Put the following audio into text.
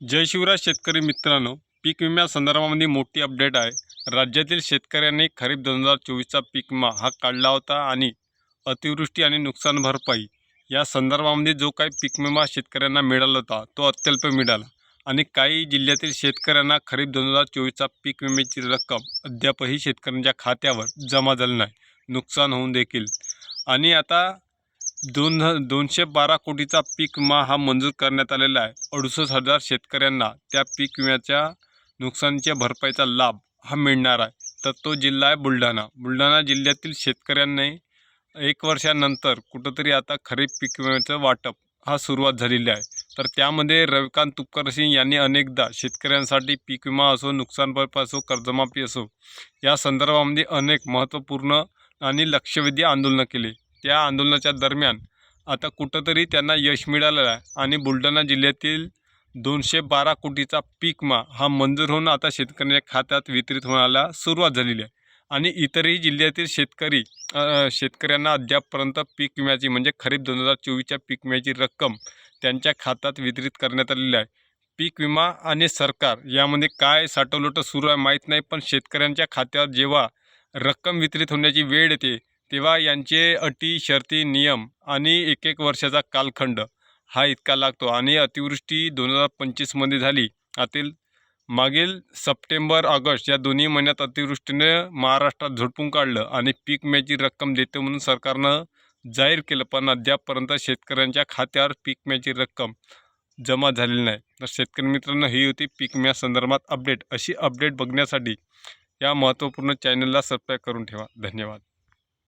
जय शिवराज शेतकरी मित्रांनो पीक विम्या संदर्भामध्ये मोठी अपडेट आहे. राज्यातील शेतकऱ्यांनी खरीप दोन हजार चोवीसचा पीक विमा हा काढला होता आणि अतिवृष्टी आणि नुकसान भरपाई या संदर्भामध्ये जो काही पीक विमा शेतकऱ्यांना मिळाला होता तो अत्यल्प मिळाला. आणि काही जिल्ह्यातील शेतकऱ्यांना खरीप दोन हजार चोवीसचा पीक विम्याची रक्कम अद्यापही शेतकऱ्यांच्या खात्यावर जमा झाली नाही. नुकसान होऊन देखील. आणि आता दोन ह दोनशे बारा कोटीचा पीक विमा हा मंजूर करण्यात आलेला आहे. अडुसष्ट हजार शेतकऱ्यांना त्या पीक विम्याच्या नुकसानीच्या भरपाईचा लाभ हा मिळणार आहे. तर तो जिल्हा आहे बुलढाणा. बुलढाणा जिल्ह्यातील शेतकऱ्यांनी एक वर्षानंतर कुठंतरी आता खरीप पीक विम्याचं वाटप हा सुरुवात झालेली आहे. तर त्यामध्ये रविकांत तुपकर सिंग यांनी अनेकदा शेतकऱ्यांसाठी पीक विमा असो नुकसान भरपाई असो कर्जमाफी असो या संदर्भामध्ये अनेक महत्त्वपूर्ण आणि लक्षवेधी आंदोलनं केली. त्या आंदोलनाच्या दरम्यान आता कुठंतरी त्यांना यश मिळालेलं आहे. आणि बुलढाणा जिल्ह्यातील दोनशे बारा कोटीचा पीक विमा हा मंजूर होऊन आता शेतकऱ्यांच्या खात्यात वितरित होण्याला सुरुवात झालेली आहे. आणि इतरही जिल्ह्यातील शेतकरी शेतकऱ्यांना अद्यापपर्यंत पीक विम्याची म्हणजे खरीप दोन हजार चोवीसच्या पीक विम्याची रक्कम त्यांच्या खात्यात वितरित करण्यात आलेली आहे. पीक विमा आणि सरकार यामध्ये काय साठवलोटं सुरू आहे माहीत नाही पण शेतकऱ्यांच्या खात्यावर जेव्हा रक्कम वितरित होण्याची वेळ येते तेव्हा यांचे अटी शर्ती नियम आणि एक एक वर्षाचा कालखंड हा इतका लागतो आणि अतिवृष्टी दोन हजार पंचवीसमध्ये झाली. आतील मागील सप्टेंबर ऑगस्ट या दोन्ही महिन्यात अतिवृष्टीने महाराष्ट्रात झोडपून काढलं आणि पीक विम्याची रक्कम देते म्हणून सरकारनं जाहीर केलं पण अद्यापपर्यंत शेतकऱ्यांच्या खात्यावर पीक विम्याची रक्कम जमा झालेली नाही. तर शेतकरी मित्रांनो ही होती पीक संदर्भात अपडेट. अशी अपडेट बघण्यासाठी या महत्त्वपूर्ण चॅनलला सबस्क्राईब करून ठेवा. धन्यवाद.